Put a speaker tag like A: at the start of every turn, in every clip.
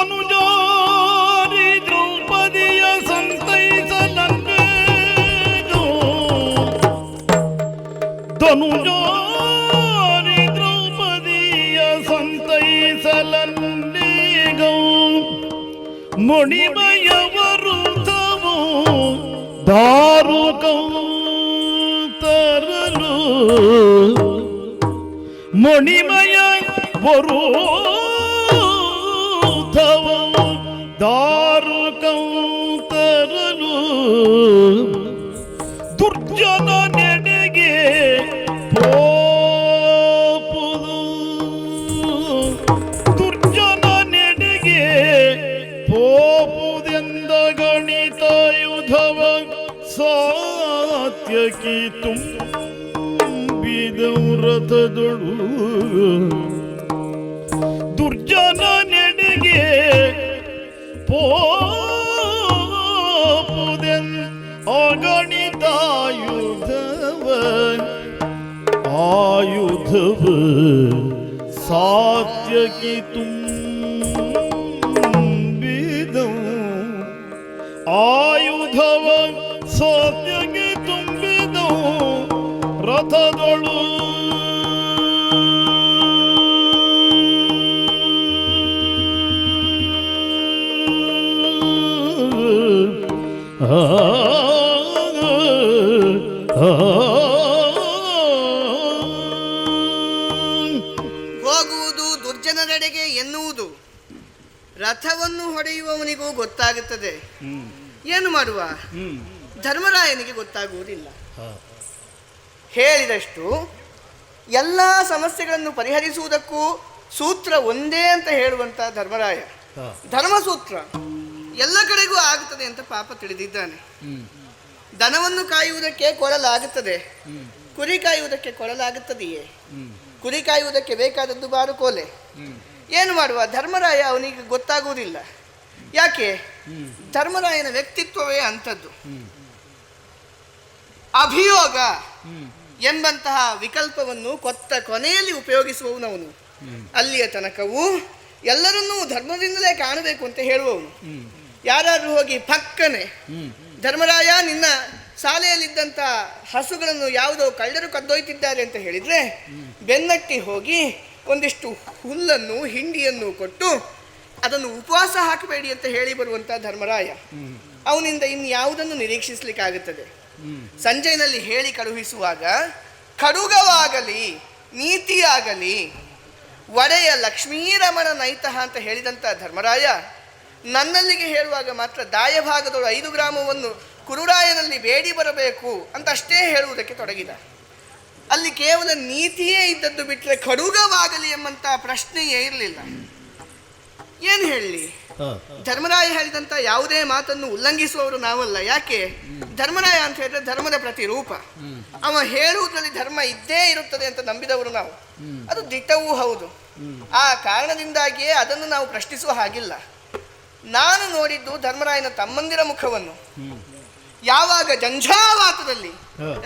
A: తనుజోరి ద్రౌపదియ సంతైసలన్నే తనుజోరి ద్రౌపదియ సంతైసలన్నే గౌ మునిమయవరు తము దారుకౌ తరలు మునిమయ వరు ವರುಧವ ದಾರು ಕೌತರಲು ದುರ್ಜನ ನೆಡೆಗೆ ಪೋಪುದು ದುರ್ಜನ ನೆಡೆಗೆ ಪೋಪುದೆಂದ ಗಣಿತ ಯುಧವ ಸಾತ್ಯಕಿ ತುಂಬಿದವು ರಥದೊಳು. ದುರ್ಜನ ನೆಡೆಗೆ ಪೋಪುದೆನ್ ಅಗಣಿತ ಆಯುಧವ ಆಯುಧವ ಸಾತ್ಯಕಿ ತುಂಬಿದವು. ಆಯುಧವ ಸತ್ಯಗೆ ತುಂಬಿದವು. ರಥದೊಳು
B: ಹೋಗುವುದು ದುರ್ಜನರೆಡೆಗೆ ಎನ್ನುವುದು. ರಥವನ್ನು ಹೊಡೆಯುವವನಿಗೂ ಗೊತ್ತಾಗುತ್ತದೆ. ಏನು ಮಾಡುವ? ಧರ್ಮರಾಯನಿಗೆ ಗೊತ್ತಾಗುವುದಿಲ್ಲ. ಹೇಳಿದಷ್ಟು ಎಲ್ಲ ಸಮಸ್ಯೆಗಳನ್ನು ಪರಿಹರಿಸುವುದಕ್ಕೂ ಸೂತ್ರ ಒಂದೇ ಅಂತ ಹೇಳುವಂತ ಧರ್ಮರಾಯ. ಧರ್ಮಸೂತ್ರ. ಎಲ್ಲ ಕಡೆಗೂ ಆಗುತ್ತದೆ ಅಂತ ಪಾಪ ತಿಳಿದಿದ್ದಾನೆ. ದನವನ್ನು ಕಾಯುವುದಕ್ಕೆ ಕೊಡಲಾಗುತ್ತದೆ. ಕುರಿ ಕಾಯುವುದಕ್ಕೆ ಕೊಡಲಾಗುತ್ತದೆಯೇ? ಕುರಿ ಕಾಯುವುದಕ್ಕೆ ಬೇಕಾದದ್ದು ಬಾರು ಕೋಲೆ. ಏನು ಮಾಡುವ? ಧರ್ಮರಾಯ ಅವನಿಗೆ ಗೊತ್ತಾಗುವುದಿಲ್ಲ. ಯಾಕೆ? ಧರ್ಮರಾಯನ ವ್ಯಕ್ತಿತ್ವವೇ ಅಂಥದ್ದು. ಅಭಿಯೋಗ ಎಂಬಂತಹ ವಿಕಲ್ಪವನ್ನು ಕೊತ್ತ ಕೊನೆಯಲ್ಲಿ ಉಪಯೋಗಿಸುವವನವನು. ಅಲ್ಲಿಯ ತನಕವೂ ಎಲ್ಲರನ್ನೂ ಧರ್ಮದಿಂದಲೇ ಕಾಣಬೇಕು ಅಂತ ಹೇಳುವವನು. ಯಾರಾದ್ರೂ ಹೋಗಿ ಪಕ್ಕನೆ ಧರ್ಮರಾಯ ನಿನ್ನ ಶಾಲೆಯಲ್ಲಿದ್ದಂಥ ಹಸುಗಳನ್ನು ಯಾವುದೋ ಕಳ್ಳರು ಕದ್ದೊಯ್ತಿದ್ದಾರೆ ಅಂತ ಹೇಳಿದ್ರೆ ಬೆನ್ನಟ್ಟಿ ಹೋಗಿ ಒಂದಿಷ್ಟು ಹುಲ್ಲನ್ನು ಹಿಂಡಿಯನ್ನು ಕೊಟ್ಟು ಅದನ್ನು ಉಪವಾಸ ಹಾಕಬೇಡಿ ಅಂತ ಹೇಳಿ ಬರುವಂತ ಧರ್ಮರಾಯ. ಅವನಿಂದ ಇನ್ನು ಯಾವುದನ್ನು ನಿರೀಕ್ಷಿಸ್ಲಿಕ್ಕಾಗುತ್ತದೆ ಸಂಜಯನಲ್ಲಿ ಹೇಳಿ ಕಳುಹಿಸುವಾಗ ಕಡುಗವಾಗಲಿ ನೀತಿಯಾಗಲಿ ಒಡೆಯ ಲಕ್ಷ್ಮೀರಮಣ ನೈತಃ ಅಂತ ಹೇಳಿದಂಥ ಧರ್ಮರಾಯ ನನ್ನಲ್ಲಿಗೆ ಹೇಳುವಾಗ ಮಾತ್ರ ದಾಯಭಾಗದೊಳು ಐದು ಗ್ರಾಮವನ್ನು ಕುರುರಾಯನಲ್ಲಿ ಬೇಡಿ ಬರಬೇಕು ಅಂತ ಅಷ್ಟೇ ಹೇಳುವುದಕ್ಕೆ ತೊಡಗಿದ. ಅಲ್ಲಿ ಕೇವಲ ನೀತಿಯೇ ಇದ್ದದ್ದು ಬಿಟ್ಟರೆ ಖಡುಗವಾಗಲಿ ಎಂಬಂತ ಪ್ರಶ್ನೆಯೇ ಇರಲಿಲ್ಲ. ಏನು ಹೇಳಲಿ ಧರ್ಮರಾಯ ಹೇಳಿದಂತ ಯಾವುದೇ ಮಾತನ್ನು ಉಲ್ಲಂಘಿಸುವವರು ನಾವಲ್ಲ. ಯಾಕೆ? ಧರ್ಮರಾಯ ಅಂತ ಹೇಳಿದ್ರೆ ಧರ್ಮದ ಪ್ರತಿರೂಪ. ಅವ ಹೇಳುವುದರಲ್ಲಿ ಧರ್ಮ ಇದ್ದೇ ಇರುತ್ತದೆ ಅಂತ ನಂಬಿದವರು ನಾವು. ಅದು ದಿಟ್ಟವೂ ಹೌದು. ಆ ಕಾರಣದಿಂದಾಗಿಯೇ ಅದನ್ನು ನಾವು ಪ್ರಶ್ನಿಸುವ ಹಾಗಿಲ್ಲ. ನಾನು ನೋಡಿದ್ದು ಧರ್ಮರಾಯನ ತಮ್ಮಂದಿರ ಮುಖವನ್ನು. ಯಾವಾಗ ಜಂಜಾವಾತದಲ್ಲಿ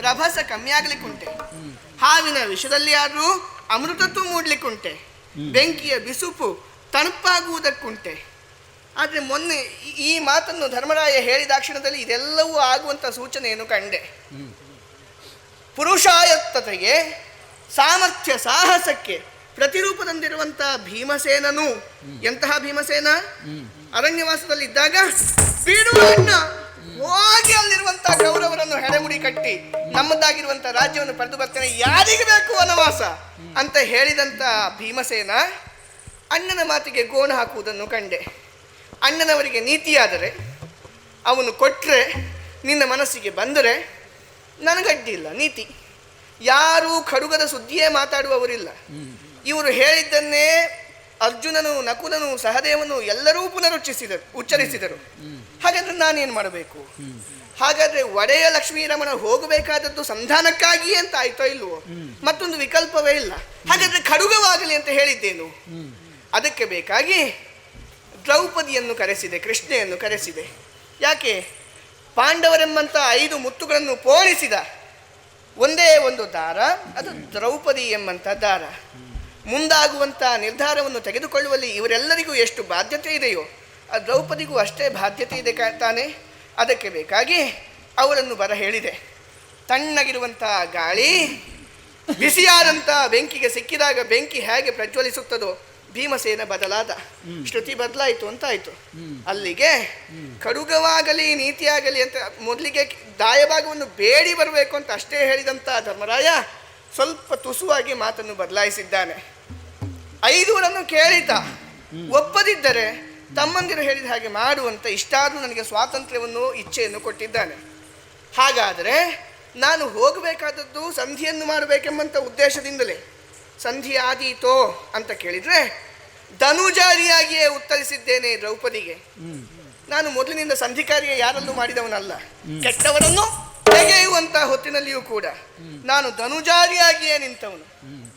B: ರಭಸ ಕಮ್ಮಿ ಆಗ್ಲಿಕ್ಕುಂಟೆ ಹಾವಿನ ವಿಷದಲ್ಲಿ ಆದರೂ ಅಮೃತತ್ವ ಮೂಡ್ಲಿಕ್ಕುಂಟೆ. ಬೆಂಕಿಯ ಬಿಸುಪು ತಣುಪಾಗುವುದಕ್ಕುಂಟೆ. ಆದರೆ ಮೊನ್ನೆ ಈ- ಮಾತನ್ನು ಧರ್ಮರಾಯ ಹೇಳಿದಾಕ್ಷಣದಲ್ಲಿ ಇದೆಲ್ಲವೂ ಆಗುವಂತ ಸೂಚನೆಯನ್ನು ಕಂಡೆ. ಪುರುಷಾಯತ್ತತೆಗೆ ಸಾಮರ್ಥ್ಯ ಸಾಹಸಕ್ಕೆ ಪ್ರತಿರೂಪದಂದಿರುವಂತಹ ಭೀಮಸೇನನು. ಎಂತಹ ಭೀಮಸೇನ? ಅರಣ್ಯವಾಸದಲ್ಲಿದ್ದಾಗ ಇದ್ದಾಗ ಬೀಡುವನ್ನ ಹೋಗಿ ಅಲ್ಲಿರುವಂತಹ ಗೌರವರನ್ನು ಹೆಡೆಮುಡಿ ಕಟ್ಟಿ ನಮ್ಮದಾಗಿರುವಂತಹ ರಾಜ್ಯವನ್ನು ಪಡೆದು ಬರ್ತೇನೆ, ಯಾರಿಗೆ ಬೇಕು ವನವಾಸ? ಅಂತ ಹೇಳಿದಂತ ಭೀಮಸೇನ ಅಣ್ಣನ ಮಾತಿಗೆ ಗೋಣ ಹಾಕುವುದನ್ನು ಕಂಡೆ. ಅಣ್ಣನವರಿಗೆ ನೀತಿಯಾದರೆ, ಅವನು ಕೊಟ್ಟರೆ ನಿನ್ನ ಮನಸ್ಸಿಗೆ ಬಂದರೆ ನನಗಡ್ಡಿಲ್ಲ, ನೀತಿ. ಯಾರೂ ಖಡುಗದ ಸುದ್ದಿಯೇ ಮಾತಾಡುವವರಿಲ್ಲ. ಇವರು ಹೇಳಿದ್ದನ್ನೇ ಅರ್ಜುನನು, ನಕುಲನು, ಸಹದೇವನು ಎಲ್ಲರೂ ಪುನರುಚ್ಚಿಸಿದರು ಉಚ್ಚರಿಸಿದರು. ಹಾಗಾದ್ರೆ ನಾನೇನು ಮಾಡಬೇಕು? ಹಾಗಾದ್ರೆ ಒಡೆಯ ಲಕ್ಷ್ಮೀರಮಣ ಹೋಗಬೇಕಾದದ್ದು ಸಂಧಾನಕ್ಕಾಗಿಯೇ ಅಂತ ಆಯ್ತೋ ಇಲ್ವೋ? ಮತ್ತೊಂದು ವಿಕಲ್ಪವೇ ಇಲ್ಲ. ಹಾಗಾದ್ರೆ ಖಡುಗವಾಗಲಿ ಅಂತ ಹೇಳಿದ್ದೇನು? ಅದಕ್ಕೆ ಬೇಕಾಗಿ ದ್ರೌಪದಿಯನ್ನು ಕರೆಸಿದೆ, ಕೃಷ್ಣೆಯನ್ನು ಕರೆಸಿದೆ. ಯಾಕೆ? ಪಾಂಡವರೆಂಬಂತ ಐದು ಮುತ್ತುಗಳನ್ನು ಪೋಣಿಸಿದ ಒಂದೇ ಒಂದು ದಾರ, ಅದು ದ್ರೌಪದಿ ಎಂಬಂತ ದಾರ. ಮುಂದಾಗುವಂಥ ನಿರ್ಧಾರವನ್ನು ತೆಗೆದುಕೊಳ್ಳುವಲ್ಲಿ ಇವರೆಲ್ಲರಿಗೂ ಎಷ್ಟು ಬಾಧ್ಯತೆ ಇದೆಯೋ ಆ ದ್ರೌಪದಿಗೂ ಅಷ್ಟೇ ಬಾಧ್ಯತೆ ಇದೆ ಕಾಣ್ತಾನೆ ಅದಕ್ಕೆ ಬೇಕಾಗಿ ಅವರನ್ನು ಬರ ಹೇಳಿದೆ. ತಣ್ಣಗಿರುವಂಥ ಗಾಳಿ ಬಿಸಿಯಾದಂಥ ಬೆಂಕಿಗೆ ಸಿಕ್ಕಿದಾಗ ಬೆಂಕಿ ಹೇಗೆ ಪ್ರಜ್ವಲಿಸುತ್ತದೋ ಭೀಮಸೇನ ಬದಲಾದ. ಶ್ರುತಿ ಬದಲಾಯಿತು ಅಂತ ಆಯಿತು ಅಲ್ಲಿಗೆ ಕಡುಗವಾಗಲಿ ನೀತಿಯಾಗಲಿ ಅಂತ ಮೊದಲಿಗೆ ದಾಯಭಾಗವನ್ನು ಬೇಡಿ ಬರಬೇಕು ಅಂತ ಅಷ್ಟೇ ಹೇಳಿದಂಥ ಧರ್ಮರಾಯ ಸ್ವಲ್ಪ ತುಸುವಾಗಿ ಮಾತನ್ನು ಬದಲಾಯಿಸಿದ್ದಾನೆ. ಐದುವರನ್ನು ಕೇಳಿತ ಒಪ್ಪದಿದ್ದರೆ ತಮ್ಮಂದಿರು ಹೇಳಿದ ಹಾಗೆ ಮಾಡುವಂತ ಇಷ್ಟಾದರೂ ನನಗೆ ಸ್ವಾತಂತ್ರ್ಯವನ್ನು, ಇಚ್ಛೆಯನ್ನು ಕೊಟ್ಟಿದ್ದಾನೆ. ಹಾಗಾದರೆ ನಾನು ಹೋಗಬೇಕಾದದ್ದು ಸಂಧಿಯನ್ನು ಮಾಡಬೇಕೆಂಬಂಥ ಉದ್ದೇಶದಿಂದಲೇ. ಸಂಧಿ ಆದೀತೋ ಅಂತ ಕೇಳಿದರೆ, ಧನುಜಾರಿಯಾಗಿಯೇ ಉತ್ತರಿಸಿದ್ದೇನೆ ದ್ರೌಪದಿಗೆ. ನಾನು ಮೊದಲಿನಿಂದ ಸಂಧಿಕಾರಿಯ ಯಾರಲ್ಲೂ ಮಾಡಿದವನಲ್ಲ. ಕೆಟ್ಟವರನ್ನು ತೆಗೆಯುವಂತಹ ಹೊತ್ತಿನಲ್ಲಿಯೂ ಕೂಡ ನಾನು ಧನುಜಾರಿಯಾಗಿಯೇ ನಿಂತವನು.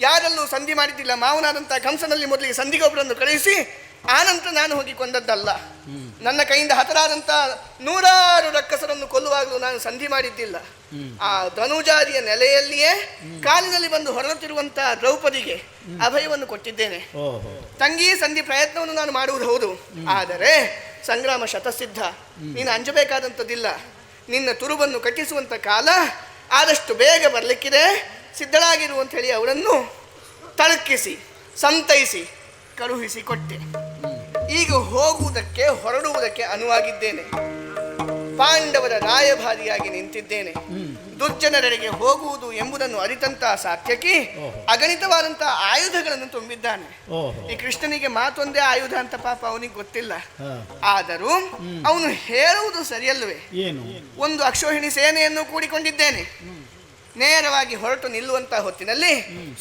B: ಯಾರಲ್ಲೂ ಸಂಧಿ ಮಾಡಿದ್ದಿಲ್ಲ ಮಾವನಾದಂಥ ಕಂಸನಲ್ಲಿ ಮೊದಲಿಗೆ ಸಂಧಿಗೊಬ್ಬರನ್ನು ಕಳುಹಿಸಿ ಆನಂತರ ನಾನು ಹೋಗಿ ಕೊಂದದ್ದಲ್ಲ. ನನ್ನ ಕೈಯಿಂದ ಹತರಾದಂಥ ನೂರಾರು ರಕ್ಕಸರನ್ನು ಕೊಲ್ಲುವಾಗಲೂ ನಾನು ಸಂಧಿ ಮಾಡಿದ್ದಿಲ್ಲ. ಆ ಧನುಜಾರಿಯ ನೆಲೆಯಲ್ಲಿಯೇ ಕಾಲಿನಲ್ಲಿ ಬಂದು ಹೊರಡುತ್ತಿರುವಂತಹ ದ್ರೌಪದಿಗೆ ಅಭಯವನ್ನು ಕೊಟ್ಟಿದ್ದೇನೆ. ತಂಗಿ ಸಂಧಿ ಪ್ರಯತ್ನವನ್ನು ನಾನು ಮಾಡುವುದು ಹೌದು. ಆದರೆ ಸಂಗ್ರಾಮ ಶತಸಿದ್ಧ ನೀನು ಅಂಜಬೇಕಾದಂಥದ್ದಿಲ್ಲ. ನಿನ್ನ ತುರುಬನ್ನು ಕಟ್ಟಿಸುವಂಥ ಕಾಲ ಆದಷ್ಟು ಬೇಗ ಬರಲಿಕ್ಕಿದೆ. ಸಿದ್ಧಳಾಗಿರು ಅಂತ ಹೇಳಿ ಅವರನ್ನು ತಳಕಿಸಿ ಸಂತೈಸಿ ಕಳುಹಿಸಿ ಕೊಟ್ಟೆ. ಈಗ ಹೋಗುವುದಕ್ಕೆ ಹೊರಡುವುದಕ್ಕೆ ಅನುವಾಗಿದ್ದೇನೆ. ಪಾಂಡವರ ರಾಯಭಾರಿಯಾಗಿ ನಿಂತಿದ್ದೇನೆ. ದುರ್ಜನರೆಡೆಗೆ ಹೋಗುವುದು ಎಂಬುದನ್ನು ಅರಿತಂತಹ ಸಾಧ್ಯಕ್ಕೆ
A: ಓಹೋ.
B: ಅಗಣಿತವಾದಂತಹ ಆಯುಧಗಳನ್ನು ತುಂಬಿದ್ದಾನೆ. ಈ ಕೃಷ್ಣನಿಗೆ ಮಾತೊಂದೇ ಆಯುಧ ಅಂತ ಪಾಪ ಅವನಿಗೆ ಗೊತ್ತಿಲ್ಲ. ಆದರೂ ಅವನು ಹೇಳುವುದು ಸರಿಯಲ್ವೇ
A: ಏನು?
B: ಒಂದು ಅಕ್ಷೋಹಿಣಿ ಸೇನೆಯನ್ನು ಕೂಡಿಕೊಂಡಿದ್ದೇನೆ. ನೇರವಾಗಿ ಹೊರಟು ನಿಲ್ಲುವಂತಹ ಹೊತ್ತಿನಲ್ಲಿ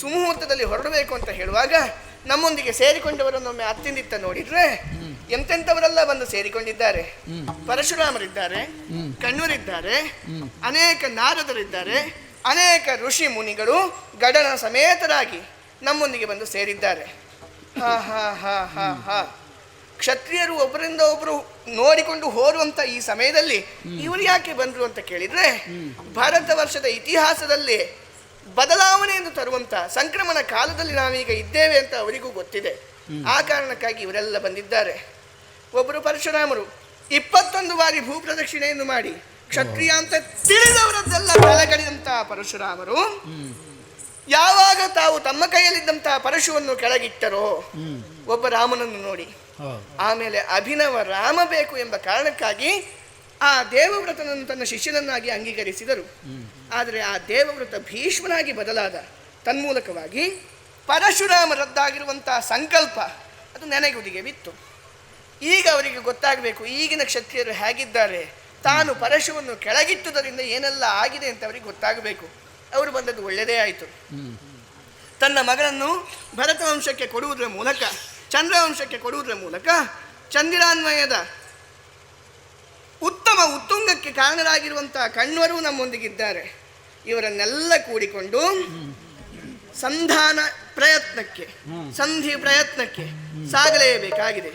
B: ಸುಮುಹೂರ್ತದಲ್ಲಿ ಹೊರಡಬೇಕು ಅಂತ ಹೇಳುವಾಗ ನಮ್ಮೊಂದಿಗೆ ಸೇರಿಕೊಂಡವರನ್ನೊಮ್ಮೆ ಅತ್ತಿಂದಿತ್ತ ನೋಡಿದ್ರೆ ಎಂತೆಂಥವರೆಲ್ಲ ಬಂದು ಸೇರಿಕೊಂಡಿದ್ದಾರೆ? ಪರಶುರಾಮರಿದ್ದಾರೆ, ಕಣ್ಣೂರಿದ್ದಾರೆ, ಅನೇಕ ನಾರದರಿದ್ದಾರೆ, ಅನೇಕ ಋಷಿ ಮುನಿಗಳು ಗಡನ ಸಮೇತರಾಗಿ ನಮ್ಮೊಂದಿಗೆ ಬಂದು ಸೇರಿದ್ದಾರೆ. ಹಾ ಹಾ ಹಾ ಹಾ ಹಾ. ಕ್ಷತ್ರಿಯರು ಒಬ್ಬರಿಂದ ಒಬ್ಬರು ನೋಡಿಕೊಂಡು ಹೋರುವಂತ ಈ ಸಮಯದಲ್ಲಿ ಇವರು ಯಾಕೆ ಬಂದ್ರು ಅಂತ ಕೇಳಿದ್ರೆ ಭಾರತ ವರ್ಷದ ಇತಿಹಾಸದಲ್ಲಿ ಬದಲಾವಣೆಯನ್ನು ತರುವಂತ ಸಂಕ್ರಮಣ ಕಾಲದಲ್ಲಿ ನಾವೀಗ ಇದ್ದೇವೆ ಅಂತ ಅವರಿಗೂ ಗೊತ್ತಿದೆ. ಆ ಕಾರಣಕ್ಕಾಗಿ ಇವರೆಲ್ಲ ಬಂದಿದ್ದಾರೆ. ಒಬ್ಬರು ಪರಶುರಾಮರು ಇಪ್ಪತ್ತೊಂದು ಬಾರಿ ಭೂ ಪ್ರದಕ್ಷಿಣೆಯನ್ನು ಮಾಡಿ ಕ್ಷತ್ರಿಯ ಅಂತ ತಿಳಿದವರದ್ದೆಲ್ಲ ಬೆಳಗಡಿದಂತಹ ಪರಶುರಾಮರು. ಯಾವಾಗ ತಾವು ತಮ್ಮ ಕೈಯಲ್ಲಿದ್ದಂತಹ ಪರಶುವನ್ನು ಕೆಳಗಿಟ್ಟರೋ ಒಬ್ಬ ರಾಮನನ್ನು ನೋಡಿ. ಆಮೇಲೆ ಅಭಿನವ ರಾಮ ಬೇಕು ಎಂಬ ಕಾರಣಕ್ಕಾಗಿ ಆ ದೇವವ್ರತನನ್ನು ತನ್ನ ಶಿಷ್ಯನನ್ನಾಗಿ ಅಂಗೀಕರಿಸಿದರು. ಆದರೆ ಆ ದೇವವ್ರತ ಭೀಷ್ಮನಾಗಿ ಬದಲಾದ ತನ್ಮೂಲಕವಾಗಿ ಪರಶುರಾಮ ರದ್ದಾಗಿರುವಂತಹ ಸಂಕಲ್ಪ ಅದು ನೆನೆಗುದಿಗೆ ಬಿತ್ತು. ಈಗ ಅವರಿಗೆ ಗೊತ್ತಾಗಬೇಕು ಈಗಿನ ಕ್ಷತ್ರಿಯರು ಹೇಗಿದ್ದಾರೆ. ತಾನು ಪರಶುವನ್ನು ಕೆಳಗಿಟ್ಟುದರಿಂದ ಏನೆಲ್ಲ ಆಗಿದೆ ಅಂತ ಅವರಿಗೆ ಗೊತ್ತಾಗಬೇಕು. ಅವರು ಬಂದದ್ದು ಒಳ್ಳೆಯದೇ ಆಯಿತು. ತನ್ನ ಮಗನನ್ನು ಭರತ ವಂಶಕ್ಕೆ ಕೊಡುವುದರ ಮೂಲಕ, ಚಂದ್ರವಂಶಕ್ಕೆ ಕೊಡುವುದರ ಮೂಲಕ ಚಂದಿರಾನ್ವಯದ ಉತ್ತಮ ಉತ್ತುಂಗಕ್ಕೆ ಕಾರಣರಾಗಿರುವಂತಹ ಕಣ್ವರು ನಮ್ಮೊಂದಿಗಿದ್ದಾರೆ. ಇವರನ್ನೆಲ್ಲ ಕೂಡಿಕೊಂಡು ಸಂಧಾನ ಪ್ರಯತ್ನಕ್ಕೆ, ಸಂಧಿ ಪ್ರಯತ್ನಕ್ಕೆ ಸಾಗಲೇಬೇಕಾಗಿದೆ.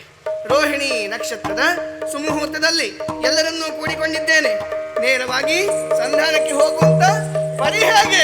B: ರೋಹಿಣಿ ನಕ್ಷತ್ರದ ಸುಮುಹೂರ್ತದಲ್ಲಿ ಎಲ್ಲರನ್ನೂ ಕೂಡಿಕೊಂಡಿದ್ದೇನೆ. ನೇರವಾಗಿ ಸಂಧಾನಕ್ಕೆ ಹೋಗುವಂತ ಪರಿ ಹೇಗೆ